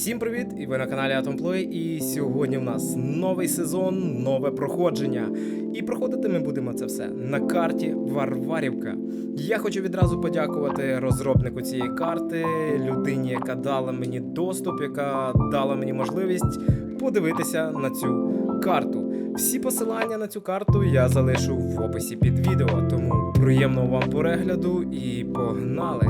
Всім привіт! І ви на каналі Atomplay. І сьогодні в нас новий сезон, нове проходження. І проходити ми будемо це все на карті Варварівка. Я хочу відразу подякувати розробнику цієї карти, людині, яка дала мені доступ, яка дала мені можливість подивитися на цю карту. Всі посилання на цю карту я залишу в описі під відео. Тому приємного вам перегляду і погнали!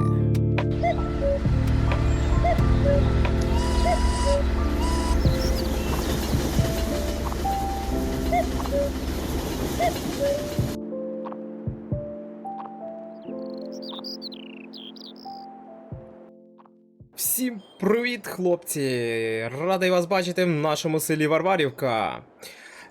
Всім привіт, хлопці! Радий вас бачити в нашому селі Варварівка.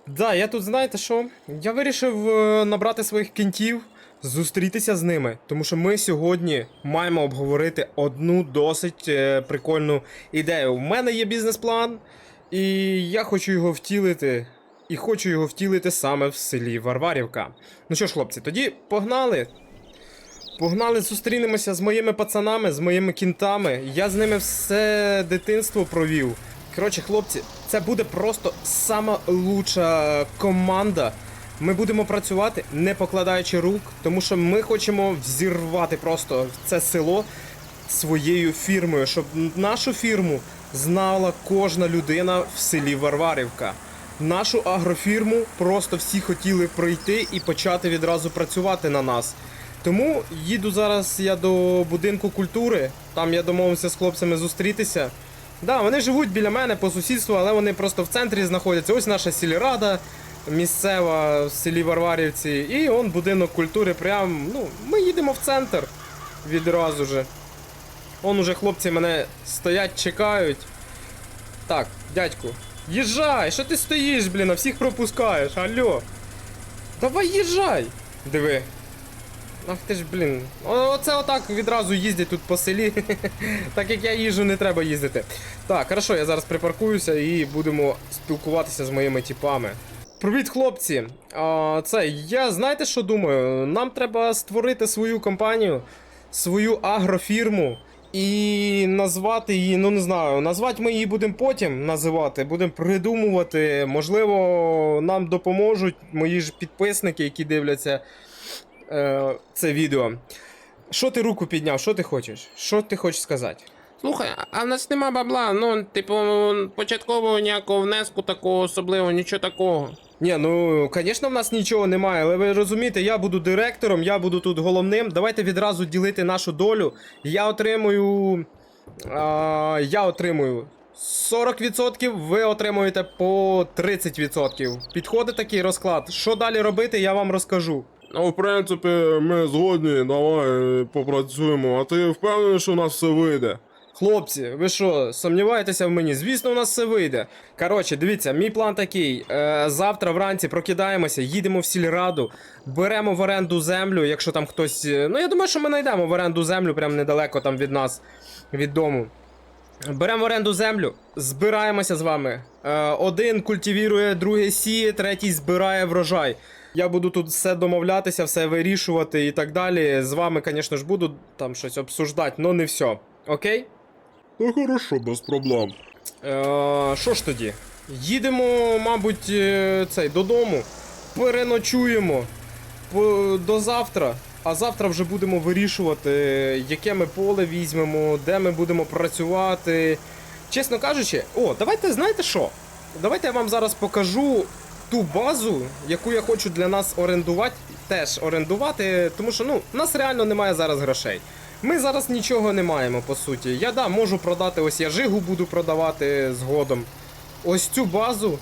Да, я тут знаєте що? Я вирішив е, набрати своїх кінтів, зустрітися з ними, тому що ми сьогодні маємо обговорити одну досить е, прикольну ідею. У мене є бізнес-план, і я хочу його втілити. І хочу його втілити саме в селі Варварівка. Ну що ж, хлопці, тоді погнали. Погнали, зустрінемося з моїми пацанами, з моїми кінтами. Я з ними все дитинство провів. Коротше, хлопці, це буде просто сама лучша команда. Ми будемо працювати, не покладаючи рук, тому що ми хочемо взірвати просто це село своєю фірмою, щоб нашу фірму знала кожна людина в селі Варварівка. Нашу агрофірму просто всі хотіли пройти і почати відразу працювати на нас. Тому їду зараз я до будинку культури. Там я домовився з хлопцями зустрітися. Да, вони живуть біля мене по сусідству, але вони просто в центрі знаходяться. Ось наша сільрада місцева в селі Варварівці. І он будинок культури. Прям, ну, ми їдемо в центр відразу же. Он уже хлопці мене стоять, чекають. Так, дядьку, їжджай! Що ти стоїш, блін, а всіх пропускаєш? Алло. Давай їжджай! Диви, Ах ти ж, блін. Оце отак відразу їздять тут по селі. так як я їжджу, не треба їздити. Так, хорошо, я зараз припаркуюся і будемо спілкуватися з моїми типами. Привіт, хлопці! А, це я знаєте, що думаю? Нам треба створити свою компанію, свою агрофірму. І назвати її, ну не знаю, назвати ми її будемо потім називати, будемо придумувати. Можливо, нам допоможуть мої ж підписники, які дивляться е, це відео. Що ти руку підняв? Що ти хочеш? Що ти хочеш сказати? Слухай, а в нас нема бабла, ну, типу, початкового ніякого внеску такого особливого, нічого такого. Ні, ну звісно, в нас нічого немає, але ви розумієте, я буду директором, я буду тут головним. Давайте відразу ділити нашу долю. Я отримую. А, я отримую 40%, ви отримуєте по 30%. Підходить такий розклад. Що далі робити, я вам розкажу. Ну, в принципі, ми згодні, давай е, попрацюємо. А ти впевнений, що у нас все вийде? Хлопці, ви що, сумніваєтеся в мені? Звісно, у нас все вийде. Коротше, дивіться, мій план такий. Е, завтра вранці прокидаємося, їдемо в сільраду, беремо в оренду землю, якщо там хтось. е, Ну, я думаю, що ми знайдемо в оренду землю прямо недалеко там від нас, від дому. Беремо в оренду землю, збираємося з вами. Е, один культивірує, другий сіє, третій збирає врожай. Я буду тут все домовлятися, все вирішувати і так далі. З вами, звісно ж, буду там щось обсуждати, але не все. Окей? Та хорошо, без проблем. Е, Що ж тоді? Їдемо, мабуть, е, цей додому, переночуємо до завтра. А завтра вже будемо вирішувати, яке ми поле візьмемо, де ми будемо працювати. Чесно кажучи, о, давайте знаєте що? Давайте я вам зараз покажу ту базу, яку я хочу для нас орендувати, теж орендувати, тому що ну, у нас реально немає зараз грошей. Ми зараз нічого не маємо, по суті. Я да, можу продати, ось я жигу буду продавати згодом. Ось цю базу.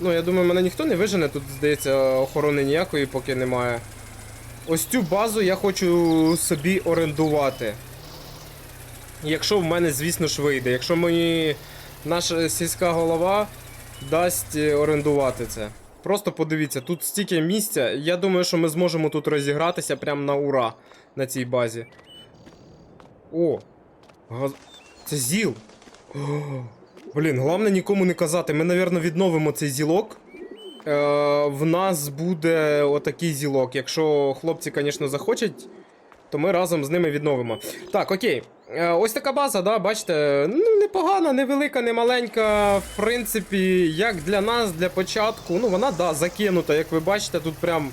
Ну, я думаю, мене ніхто не вижене, тут, здається, охорони ніякої поки немає. Ось цю базу я хочу собі орендувати. Якщо в мене, звісно ж, вийде. Якщо мені наша сільська голова дасть е, орендувати це. Просто подивіться, тут стільки місця. Я думаю, що ми зможемо тут розігратися прямо на ура на цій базі. О! газ- Це зіл. О, блін, головне нікому не казати. Ми, напевно, відновимо цей зілок. Е, в нас буде отакий зілок. Якщо хлопці, звісно, захочуть, то ми разом з ними відновимо. Так, окей. Е, Ось така база, да, бачите, ну непогана, невелика, не маленька. В принципі, як для нас, для початку. Ну, вона, да, закинута, як ви бачите, тут прям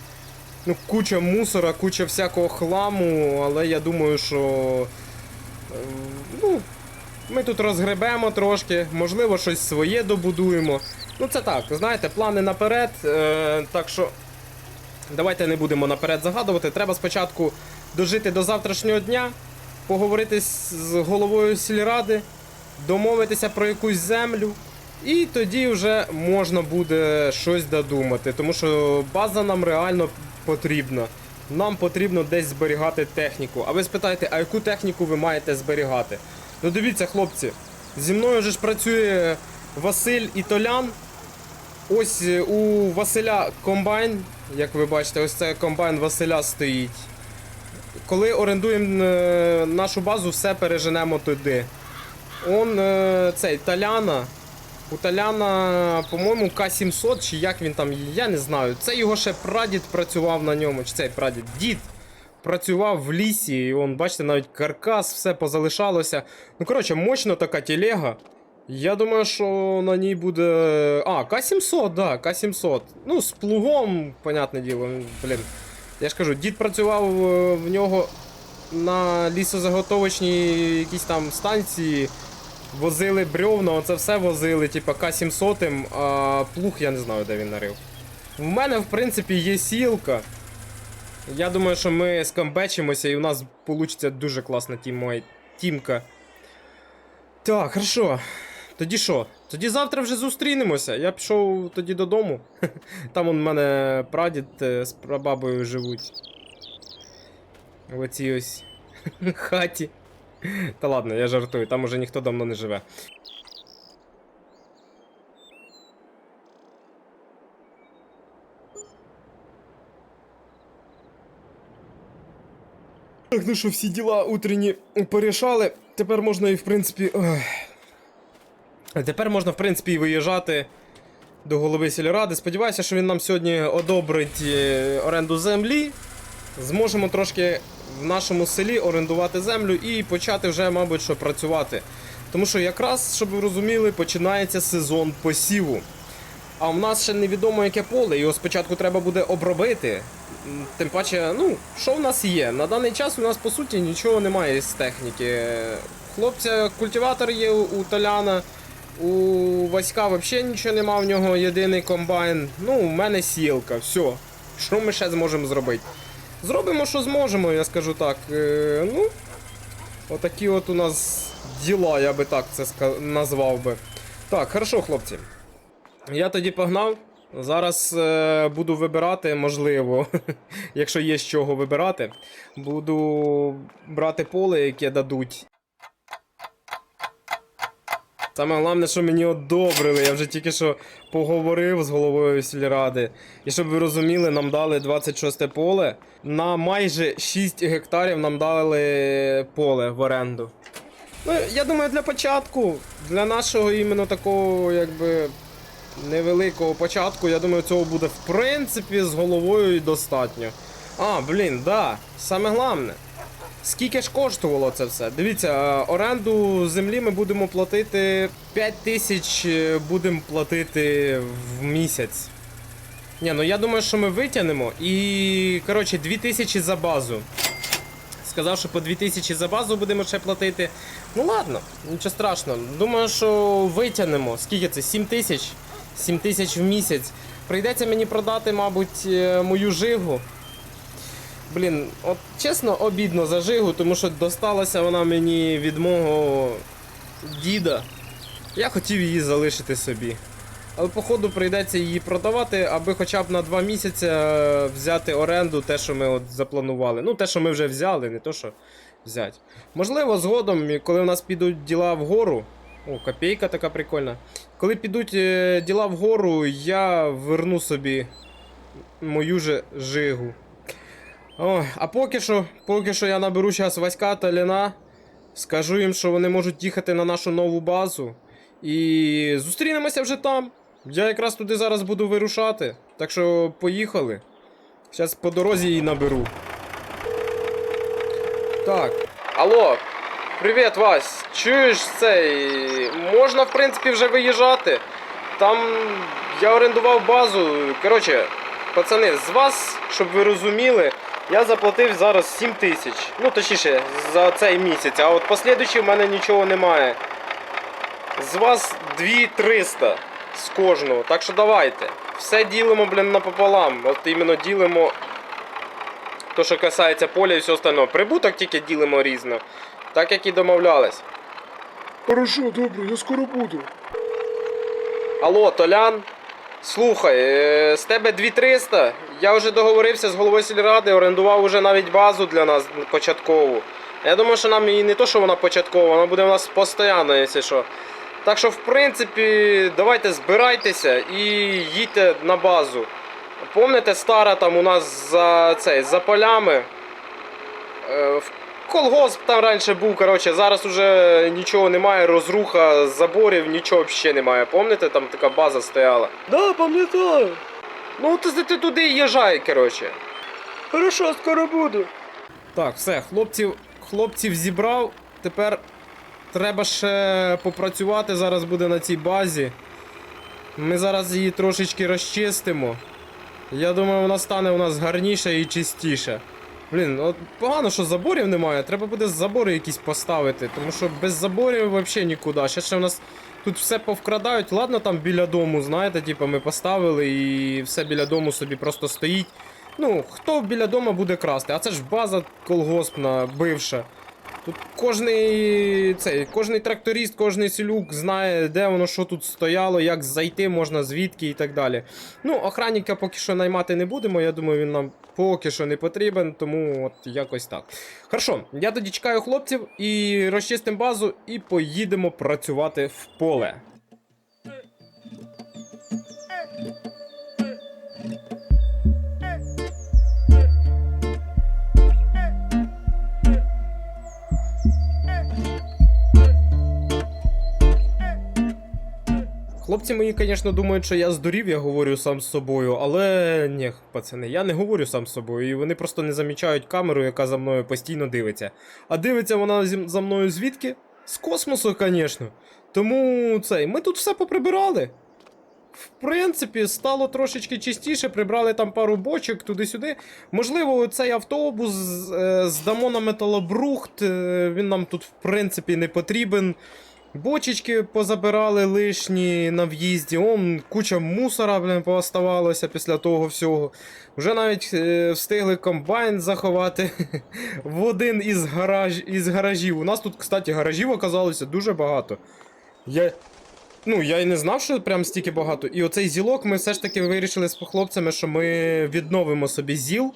ну, куча мусора, куча всякого хламу, але я думаю, що. Е, Ну, ми тут розгребемо трошки, можливо, щось своє добудуємо. Ну, це так, знаєте, плани наперед. Е, так що давайте не будемо наперед загадувати. Треба спочатку дожити до завтрашнього дня, поговорити з головою сільради, домовитися про якусь землю. І тоді вже можна буде щось додумати, тому що база нам реально потрібна. Нам потрібно десь зберігати техніку. А ви спитаєте, а яку техніку ви маєте зберігати? Ну дивіться, хлопці, зі мною же ж працює Василь і Толян. Ось е, у Василя комбайн, як ви бачите, ось це комбайн Василя стоїть. Коли орендуємо е, нашу базу, все переженемо туди. Он е, цей Таляна. У Таляна, по-моєму, К-700, чи як він там, я не знаю. Це його ще прадід працював на ньому, чи цей прадід, дід працював в лісі, і он, бачите, навіть каркас, все позалишалося. Ну, коротше, мощна така телега. Я думаю, що на ній буде. А, К-700, да, К-700. Ну, з плугом, понятне діло, блін. Я ж кажу, дід працював е, в нього на лісозаготовочній якійсь там станції. Возили бревна, оце все возили, типа К-700, а плуг я не знаю, де він нарив. В мене, в принципі, є сілка. Я думаю, що ми скамбечимося і у нас вийде дуже класна тімой- тімка. Так, хорошо. Тоді що? Тоді завтра вже зустрінемося. Я пішов тоді додому. Там в мене прадід е, з прабабою живуть. В оцій ось хаті. Та ладно, я жартую, там уже ніхто давно не живе. Так, ну що, всі діла утренні порішали. Тепер можна і, в принципі. ой. Тепер можна, в принципі, і виїжджати до голови сільради. Сподіваюся, що він нам сьогодні одобрить е, оренду землі. Зможемо трошки в нашому селі орендувати землю і почати вже, мабуть, що працювати. Тому що якраз, щоб ви розуміли, починається сезон посіву. А в нас ще невідомо яке поле, його спочатку треба буде обробити. Тим паче, ну, що в нас є? На даний час у нас по суті нічого немає з техніки. Хлопця, культиватор є у, Толяна, у Васька взагалі нічого нема, в нього єдиний комбайн. Ну, у мене сілка, все. Що ми ще зможемо зробити? Зробимо, що зможемо, я скажу так. Е, ну, отакі от у нас діла, я би так це назвав би. Так, хорошо, хлопці. Я тоді погнав. Зараз е, буду вибирати, можливо, якщо є з чого вибирати. Буду брати поле, яке дадуть. Саме головне, що мені одобрили. Я вже тільки що поговорив з головою сільради. І щоб ви розуміли, нам дали 26 поле. На майже 6 гектарів нам дали поле в оренду. Ну, я думаю, для початку, для нашого іменно такого, якби. Невеликого початку, я думаю, цього буде в принципі з головою і достатньо. А, блін, да. Саме головне. Скільки ж коштувало це все? Дивіться, е, оренду землі ми будемо платити 5 тисяч е, будемо платити в місяць. Ні, ну я думаю, що ми витягнемо. І, коротше, 2 тисячі за базу. Сказав, що по 2 тисячі за базу будемо ще платити. Ну ладно, нічого страшного. Думаю, що витягнемо. Скільки це? 7 тисяч? 7 тисяч в місяць. Прийдеться мені продати, мабуть, е, мою жигу. Блін, от чесно, обідно за жигу, тому що досталася вона мені від мого діда. Я хотів її залишити собі. Але походу прийдеться її продавати, аби хоча б на 2 місяці е, взяти оренду, те, що ми от запланували. Ну, те, що ми вже взяли, не то, що взяти. Можливо, згодом, коли у нас підуть діла вгору. О, копійка така прикольна. Коли підуть е, діла вгору, я верну собі мою же жигу. О, а поки що, поки що я наберу зараз Васька та Ліна. Скажу їм, що вони можуть їхати на нашу нову базу. І зустрінемося вже там. Я якраз туди зараз буду вирушати. Так що поїхали. Зараз по дорозі її наберу. Так. Алло. Привіт, Вась. Чуєш цей. Можна, в принципі, вже виїжджати. Там я орендував базу. Коротше, пацани, з вас, щоб ви розуміли, я заплатив зараз 7 тисяч. Ну, точніше, за цей місяць, а от послідуючий в мене нічого немає. З вас 2300 з кожного. Так що давайте. Все ділимо, блін, напополам. От іменно ділимо. То, що касається поля і все остального. Прибуток тільки ділимо різно. Так як і домовлялись. Хорошо, добре, я скоро буду. Алло, Толян. Слухай, е, з тебе 2300. Я вже договорився з головою сільради, орендував уже навіть базу для нас початкову. Я думаю, що нам і не то, що вона початкова, вона буде у нас постійно, якщо що. Так що, в принципі, давайте збирайтеся і їдьте на базу. Помните, стара там у нас за цей, за полями. Колгосп там раніше був, коротше, зараз уже нічого немає, розруха заборів, нічого взагалі немає. Помните, там така база стояла? Да, пам'ятаю. Ну, ти, ти туди їжджай, коротше. Хорошо, скоро буду. Так, все, хлопців, хлопців зібрав. Тепер треба ще попрацювати зараз буде на цій базі. Ми зараз її трошечки розчистимо. Я думаю, вона стане у нас гарніша і чистіша. Блін, от погано, що заборів немає. Треба буде забори якісь поставити, тому що без заборів взагалі нікуди. Ще ще в нас тут все повкрадають. Ладно, там біля дому, знаєте, типу, ми поставили і все біля дому собі просто стоїть. Ну, хто біля дому буде красти? А це ж база колгоспна, бивша. Тут кожний цей, кожний тракторист, кожний селюк знає, де воно що тут стояло, як зайти можна, звідки і так далі. Ну, охранника поки що наймати не будемо. Я думаю, він нам поки що не потрібен, тому от якось так. Хорошо, я тоді чекаю хлопців і розчистимо базу, і поїдемо працювати в поле. Хлопці мої, звісно, думають, що я здурів, я говорю сам з собою, але ні, пацани, я не говорю сам з собою, і вони просто не замічають камеру, яка за мною постійно дивиться. А дивиться вона за мною звідки? З космосу, звісно. Тому цей, ми тут все поприбирали. В принципі, стало трошечки чистіше, прибрали там пару бочок туди-сюди. Можливо, цей автобус е, здамо на металобрухт. е, Він нам тут, в принципі, не потрібен. Бочечки позабирали лишні на в'їзді. Он куча мусора, блин, пооставалося після того всього. Вже навіть е, встигли комбайн заховати в один із, гараж, із гаражів. У нас тут, кстати, гаражів оказалося дуже багато. Я. Ну, я і не знав, що прям стільки багато. І оцей зілок ми все ж таки вирішили з хлопцями, що ми відновимо собі зіл,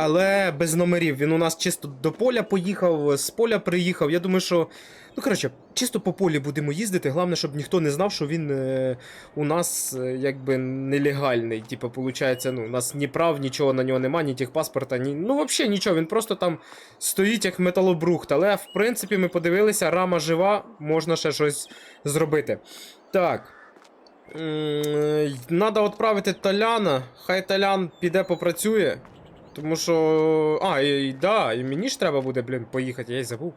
але без номерів. Він у нас чисто до поля поїхав, з поля приїхав. Я думаю, що. Ну, коротше, чисто по полі будемо їздити. Головне, щоб ніхто не знав, що він е, у нас е, якби нелегальний. Типу, виходить, ну, у нас ні прав, нічого на нього нема, ні техпаспорта, ні. Ну, взагалі нічого, він просто там стоїть як металобрухт. Але в принципі ми подивилися, рама жива, можна ще щось зробити. Так. Надо відправити Толяна. Хай Толян піде попрацює. Тому що. А, і, і, да, і мені ж треба буде, блін, поїхати, я й забув.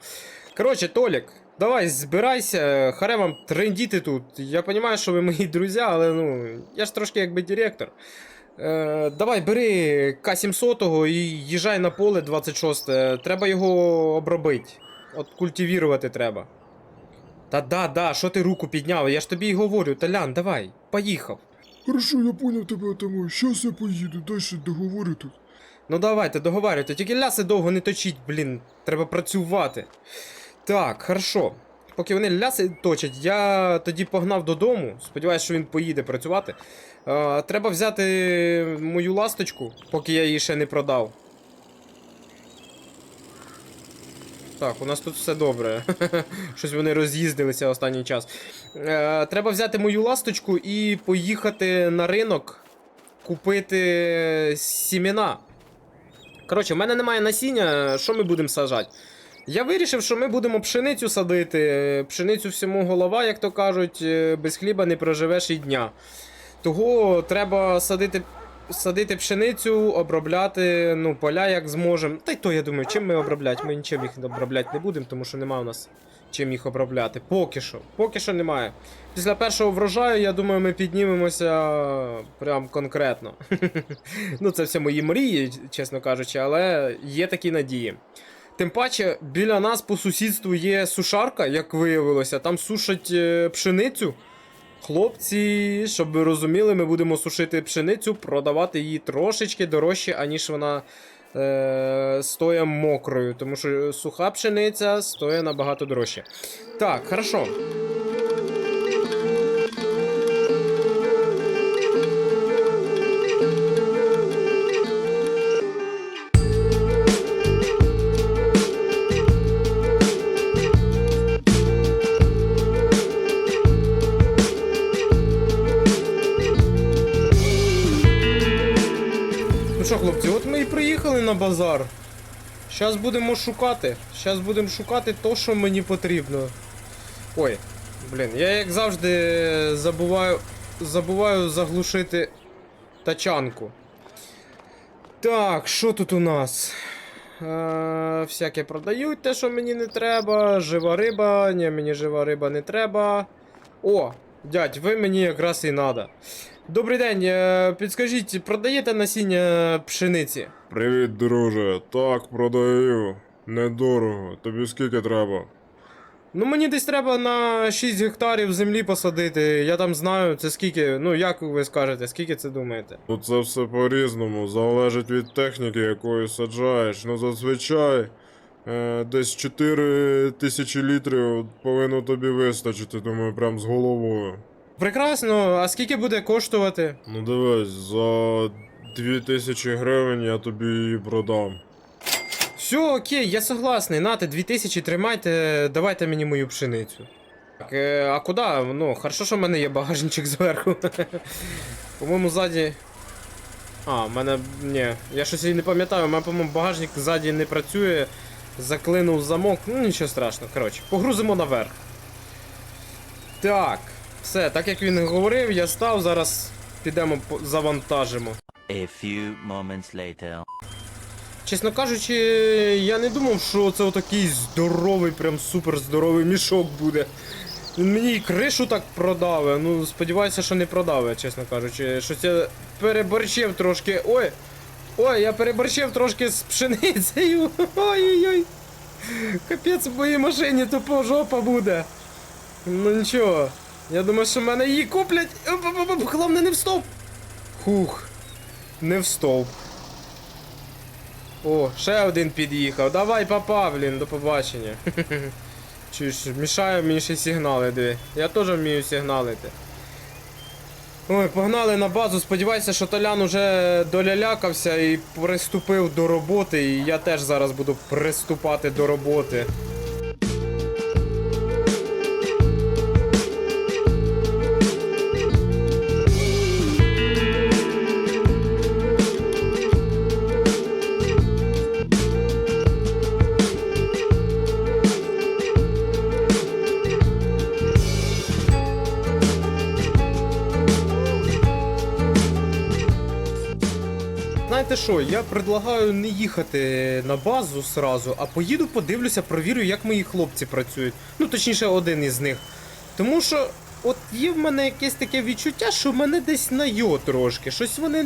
Коротше, Толік, давай збирайся, харе вам трендіти тут. Я розумію, що ви мої друзі, але ну, я ж трошки якби директор. Е, давай, бери К-700 і їжджай на поле 26. Треба його обробити. От культивірувати треба. Та да, да, що ти руку підняв? Я ж тобі й говорю, Толян, давай, поїхав. Хорошо, я понял тебе, Атамой. Щас я поїду, дальше договорю тут. Ну давайте, договарюйте, тільки ляси довго не точіть, блін, треба працювати. Так, хорошо. Поки вони ляси точать, я тоді погнав додому. Сподіваюсь, що він поїде працювати. Е, треба взяти мою ласточку, поки я її ще не продав. Так, у нас тут все добре. Щось вони роз'їздилися останній час. Е, треба взяти мою ласточку і поїхати на ринок купити сімена. Коротше, в мене немає насіння, що ми будемо сажати? Я вирішив, що ми будемо пшеницю садити. Пшеницю всьому голова, як то кажуть, е, без хліба не проживеш і дня. Того треба садити садити пшеницю, обробляти ну, поля як зможемо. Та й то я думаю, чим ми обробляти? Ми нічим їх обробляти не будемо, тому що немає у нас чим їх обробляти. Поки що. Поки що немає. Після першого врожаю, я думаю, ми піднімемося прям конкретно. ну, це все мої мрії, чесно кажучи, але є такі надії. Тим паче, біля нас по сусідству є сушарка, як виявилося, там сушать е, пшеницю. Хлопці, щоб ви розуміли, ми будемо сушити пшеницю, продавати її трошечки дорожче, аніж вона е, стоя мокрою, тому що суха пшениця стоя набагато дорожче. Так, хорошо. На базар. Зараз будемо шукати. Зараз будемо шукати то, що мені потрібно. Ой, блін, я як завжди забуваю, забуваю заглушити тачанку. Так, що тут у нас? Е, всяке продають те, що мені не треба. Жива риба. Ні, мені жива риба не треба. О, дядь, ви мені якраз і надо. Добрий день, е, підскажіть, продаєте насіння пшениці? Привіт, друже. Так, продаю. Недорого. Тобі скільки треба? Ну мені десь треба на 6 гектарів землі посадити. Я там знаю, це скільки. Ну як ви скажете, скільки це думаєте? Ну це все по-різному, залежить від техніки, якою саджаєш. Ну зазвичай десь 4 тисячі літрів повинно тобі вистачити, думаю, прям з головою. Прекрасно, а скільки буде коштувати? Ну дивись, за 2000 гривень я тобі її продам. Все, окей, я согласний. Нате, 2000 тримайте, давайте мені мою пшеницю. Так, е, а куди? Ну, хорошо, що в мене є багажничок зверху. По-моєму, ззаді. А, в мене. Ні, я щось і не пам'ятаю, у мене, по-моєму, багажник ззаді не працює. Заклинув замок. Ну нічого страшного. Коротше, погрузимо наверх. Так. Все, так як він говорив, я став, зараз підемо завантажимо. A few moments later. Чесно кажучи, я не думав, що це отакий здоровий, прям супер здоровий мішок буде. Він мені і кришу так продавив. Ну, сподіваюся, що не продавив, чесно кажучи. Щось я переборчив трошки. Ой! Ой, я переборчив трошки з пшеницею. Ой-ой-ой. Капець в моїй машині тупо жопа буде. Ну нічого. Я думаю, що в мене її куплять. Головне, не в стовп. Хух. Не в стовп. О, ще один під'їхав. Давай, папа, блін, до побачення. Чуєш, мішає мені ще сигнали, диви. Я теж вмію сигналити. Ой, погнали на базу. Сподіваюся, що Толян уже долялякався і приступив до роботи. І я теж зараз буду приступати до роботи. Що, я предлагаю не їхати на базу сразу, а поїду подивлюся, провірю, як мої хлопці працюють. Ну, точніше, один із них. Тому що, от є в мене якесь таке відчуття, що мене десь найо трошки. Щось вони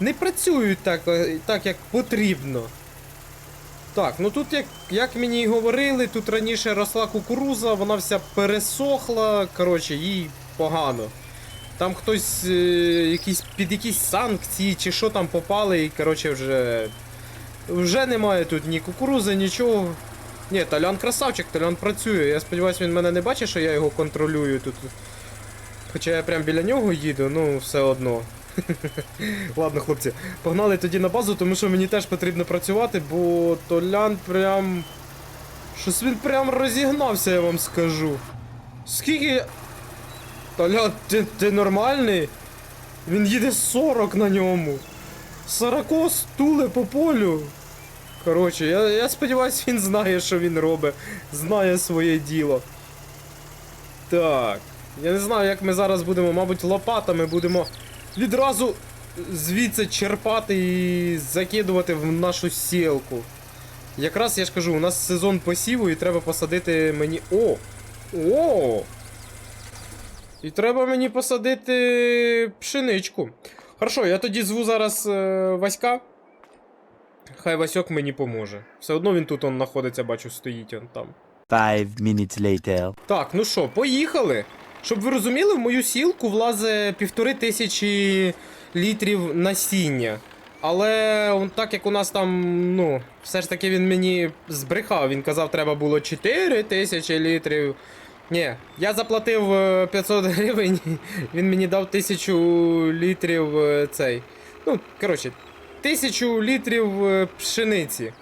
не працюють так, е, так як потрібно. Так, ну тут, як, як мені і говорили, тут раніше росла кукуруза, вона вся пересохла, коротше, їй погано. Там хтось е, якісь під якісь санкції чи що там попали, і коротше вже. Вже немає тут ні кукурузи, нічого. Ні, Толян красавчик, Толян працює. Я сподіваюся, він мене не бачить, що я його контролюю тут. Хоча я прям біля нього їду, ну все одно. Ладно, хлопці, погнали тоді на базу, тому що мені теж потрібно працювати, бо Толян прям. Щось він прям розігнався, я вам скажу. Скільки. Толя, ти, ти нормальний? Він їде 40 на ньому. 40 стуле по полю. Коротше, я, я сподіваюся, він знає, що він робить. Знає своє діло. Так. Я не знаю, як ми зараз будемо, мабуть, лопатами будемо відразу звідси черпати і закидувати в нашу сілку. Якраз я ж кажу, у нас сезон посіву і треба посадити мені. О! О! І треба мені посадити пшеничку. Хорошо, я тоді зву зараз е, Васька. Хай Васьок мені поможе. Все одно він тут он знаходиться, бачу, стоїть он там. Five minutes later. Так, ну що, поїхали. Щоб ви розуміли, в мою сілку влазе півтори тисячі літрів насіння. Але он так як у нас там, ну, все ж таки він мені збрехав. Він казав, треба було 4 тисячі літрів. Ні, я заплатив е, 500 гривень, він мені дав 1000 літрів е, цей. Ну, коротше, 1000 літрів е, пшениці.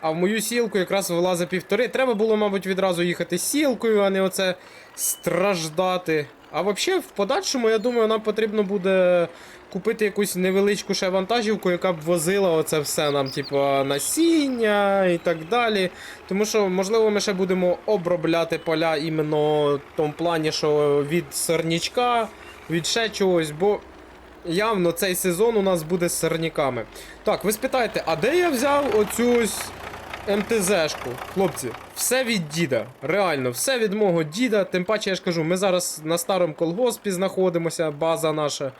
А в мою сілку якраз вилазить півтори. Треба було, мабуть, відразу їхати сілкою, а не оце страждати. А взагалі, в подальшому, я думаю, нам потрібно буде купити якусь невеличку ще вантажівку, яка б возила оце все нам, типу, насіння і так далі. Тому що, можливо, ми ще будемо обробляти поля іменно в тому плані, що від сорнячка, від ще чогось, бо явно цей сезон у нас буде з сорняками. Так, ви спитаєте, а де я взяв оцю ось МТЗшку? Хлопці, все від діда. Реально, все від мого діда. Тим паче, я ж кажу, ми зараз на старому колгоспі знаходимося, база наша.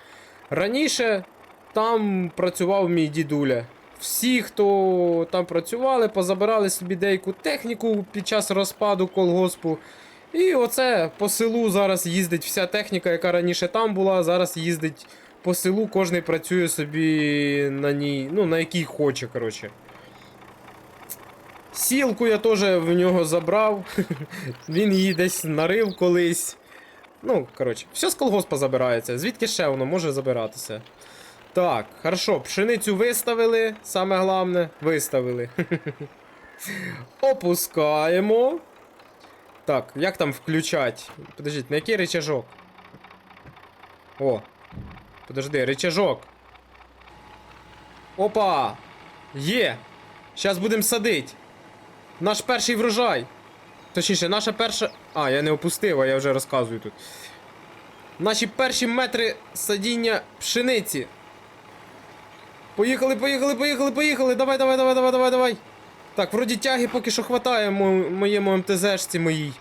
Раніше там працював мій дідуля. Всі, хто там працювали, позабирали собі деяку техніку під час розпаду колгоспу. І оце по селу зараз їздить вся техніка, яка раніше там була, зараз їздить по селу, кожен працює собі на ній, ну, на якій хоче, коротше. Сілку я теж в нього забрав. Він її десь нарив колись. Ну, коротше, все з колгоспа забирається. Звідки ще воно може забиратися? Так, хорошо, пшеницю виставили. Саме головне, виставили. Опускаємо. Так, як там включать? Подождіть, на який рычажок? О. Подожди, рычажок. Опа! Є! Зараз будемо садити. Наш перший врожай. Точніше, наша перша. А, я не опустив, а я вже розказую тут. Наші перші метри садіння пшениці. Поїхали, поїхали, поїхали, поїхали. Давай, давай, давай, давай, давай, давай. Так, вроді тяги поки що хватає мо- моєму МТЗшці моїй.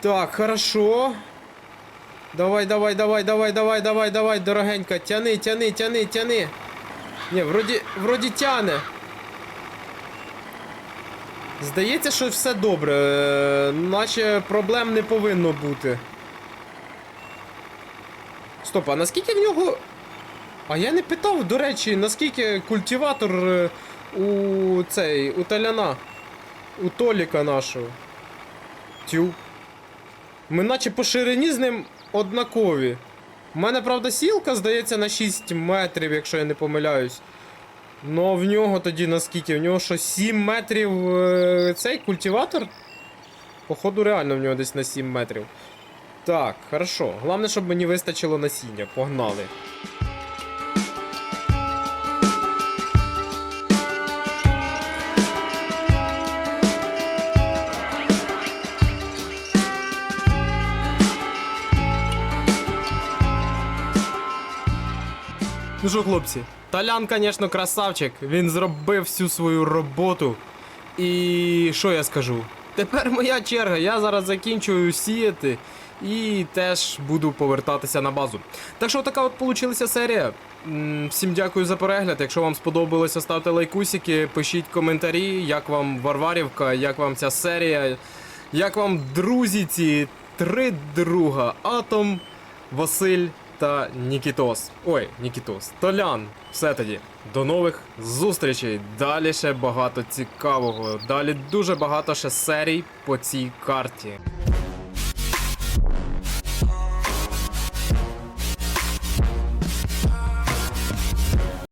Так, хорошо. Давай, давай, давай, давай, давай, давай, давай, дорогенька. Тяни, тяни, тяни, тяни. Ні, вроді, вроді тяне. Здається, що все добре. е, Наче проблем не повинно бути. Стоп, а наскільки в нього. А я не питав, до речі, наскільки культиватор е, у цей. у таляна. У Толіка нашого. Тю. Ми наче по ширині з ним однакові. У мене, правда, сілка, здається, на 6 метрів, якщо я не помиляюсь. Ну, в нього тоді наскільки? В нього що 7 метрів е, цей культиватор? Походу, реально в нього десь на 7 метрів. Так, хорошо. Головне, щоб мені вистачило насіння. Погнали. Ну що, хлопці, Талян, звісно, красавчик. Він зробив всю свою роботу. І що я скажу? Тепер моя черга. Я зараз закінчую сіяти і теж буду повертатися на базу. Так що така от получилася серія. Всім дякую за перегляд. Якщо вам сподобалося, ставте лайкусики, пишіть коментарі, як вам Варварівка, як вам ця серія, як вам друзі ці три друга Атом, Василь та Нікітос. Ой, Нікітос. Толян. Все тоді. До нових зустрічей. Далі ще багато цікавого. Далі дуже багато ще серій по цій карті.